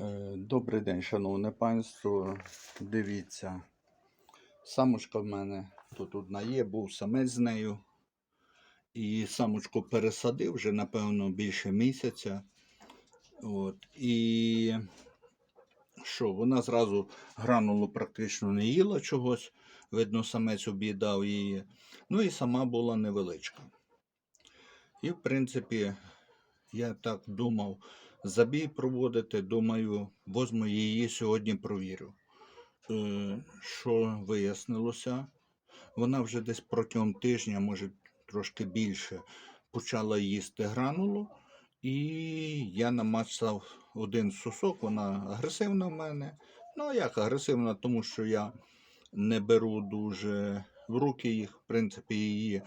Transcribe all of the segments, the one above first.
Е, Добрий день, шановне панство. Дивіться, самочка в мене тут одна є, був самець з нею. І самочку пересадив вже, напевно, більше місяця. От. І що, вона зразу гранулу практично не їла чогось. Видно, самець об'їдав її. Ну і сама була невеличка. І, в принципі, я так думав, забій проводити, думаю, возьму її сьогодні провірю. Е, що вияснилося? Вона вже десь протягом тижня, може трошки більше, почала їсти гранулу, і я намацав один сосок, вона агресивна в мене. Ну, як агресивна, тому що я не беру дуже в руки їх, в принципі, її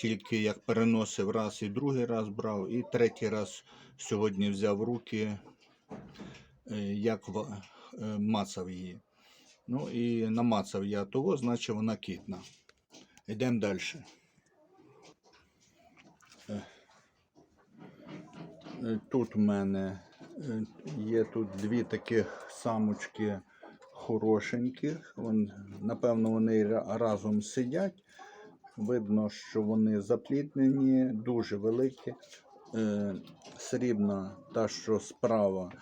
тільки як переносив раз і другий раз брав, і третій раз сьогодні взяв руки, е, як е, мацав її. Ну і намацав я того, значить вона кітна. Йдемо далі. Тут в мене е, є тут дві таких самочки хорошеньких. Вон, напевно, вони разом сидять. Видно, що вони запліднені, дуже великі. Е, срібна, та, що справа,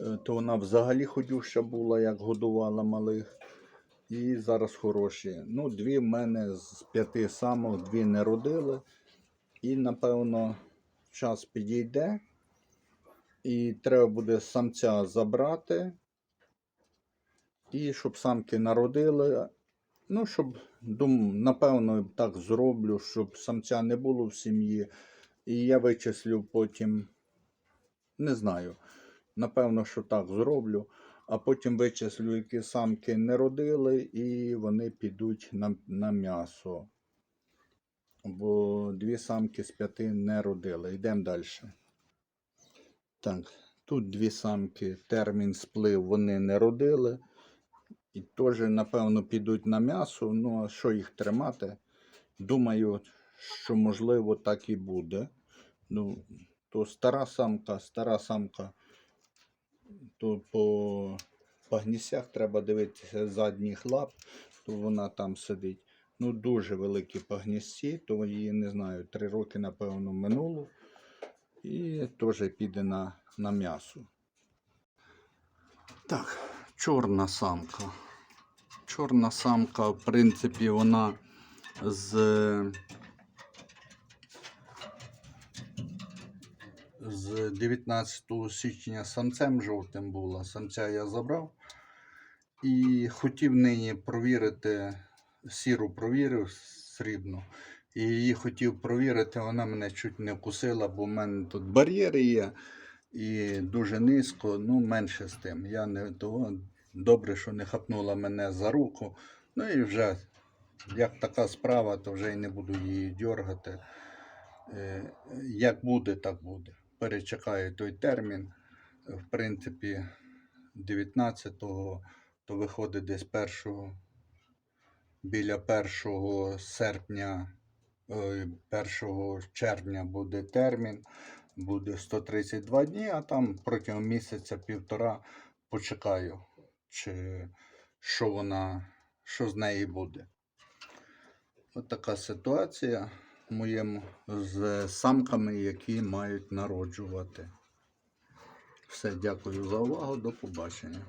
е, то вона взагалі ходюща була, як годувала малих. І зараз хороші. Ну, дві в мене з п'яти самок, дві не родили. І, напевно, час підійде. І треба буде самця забрати. І щоб самки народили. Ну, щоб, дум, напевно, так зроблю, щоб самця не було в сім'ї. І я вичислю потім, не знаю. Напевно, що так зроблю. А потім вичислю, які самки не родили, і вони підуть на, на м'ясо. Бо дві самки з п'яти не родили. Йдемо далі. Так, тут дві самки, термін сплив, вони не родили. І теж, напевно, підуть на м'ясо. Ну, а що їх тримати? Думаю, що можливо так і буде. Ну, то стара самка, стара самка, то по пагнісях треба дивитися задніх лап, то вона там сидить. Ну, дуже великі пагнісці, то її, не знаю, три роки, напевно, минуло. І теж піде на, на м'ясо. Так, чорна самка. Чорна самка, в принципі, вона з, з 19 січня самцем жовтим була. Самця я забрав. І хотів нині провірити, сіру провірив срібну. І її хотів провірити, вона мене чуть не вкусила, бо в мене тут бар'єри є і дуже низько, ну менше з тим. Я не того добре, що не хапнула мене за руку. Ну і вже як така справа, то вже й не буду її дергати. Е, Як буде, так буде. Перечекаю той термін. В принципі, 19-го, то виходить десь 1 біля 1 серпня, 1 червня буде термін, буде 132 дні, а там протягом місяця півтора почекаю, чи що вона, що з неї буде. От така ситуація в моєму з самками, які мають народжувати. Все, дякую за увагу, до побачення.